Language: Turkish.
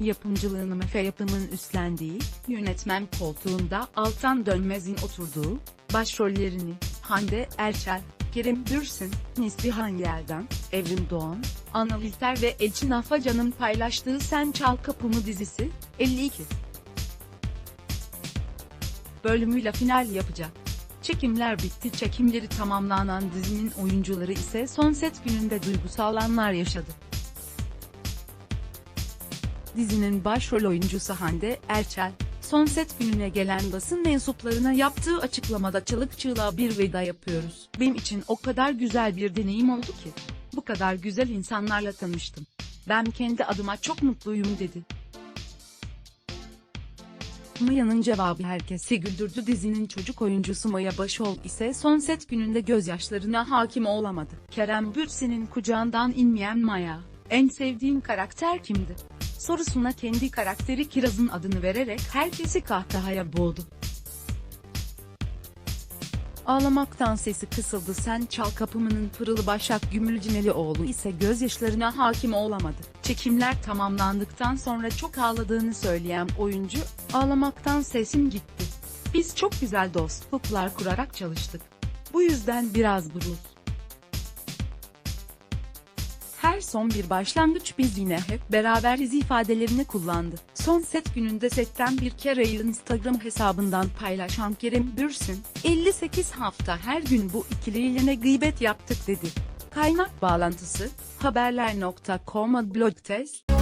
yapımcılığını Mefe yapımın üstlendiği, yönetmen koltuğunda Altan Dönmez'in oturduğu, başrollerini, Hande Erçel, Kerem Bürsin, Neslihan Yerden, Evrim Doğan, Anıl İlter ve Elçin Afacan'ın paylaştığı Sen Çal Kapımı dizisi, 52 bölümüyle final yapacak. Çekimler bitti. Çekimleri tamamlanan dizinin oyuncuları ise son set gününde duygusal anlar yaşadı. Dizinin başrol oyuncusu Hande Erçel, son set gününe gelen basın mensuplarına yaptığı açıklamada çığlık çığlığa bir veda yapıyoruz. Benim için o kadar güzel bir deneyim oldu ki. Bu kadar güzel insanlarla tanıştım. Ben kendi adıma çok mutluyum dedi. Maya'nın cevabı herkesi güldürdü dizinin çocuk oyuncusu Maya Başol ise son set gününde gözyaşlarına hakim olamadı. Kerem Bürsin'in kucağından inmeyen Maya, en sevdiğin karakter kimdi? Sorusuna kendi karakteri Kiraz'ın adını vererek herkesi kahkahaya boğdu. Ağlamaktan sesi kısıldı sen çal kapımının pırılı Başak Gümülcinelioğlu ise gözyaşlarına hakim olamadı. Çekimler tamamlandıktan sonra çok ağladığını söyleyen oyuncu, ağlamaktan sesim gitti. Biz çok güzel dostluklar kurarak çalıştık. Bu yüzden biraz buruz. Her son bir başlangıç biz yine hep beraberiz ifadelerini kullandı. Son set gününde setten bir kere Instagram hesabından paylaşan Kerem Bürsin, 58 hafta her gün bu ikiliyle gıybet yaptık dedi. Kaynak bağlantısı, haberler.com blog test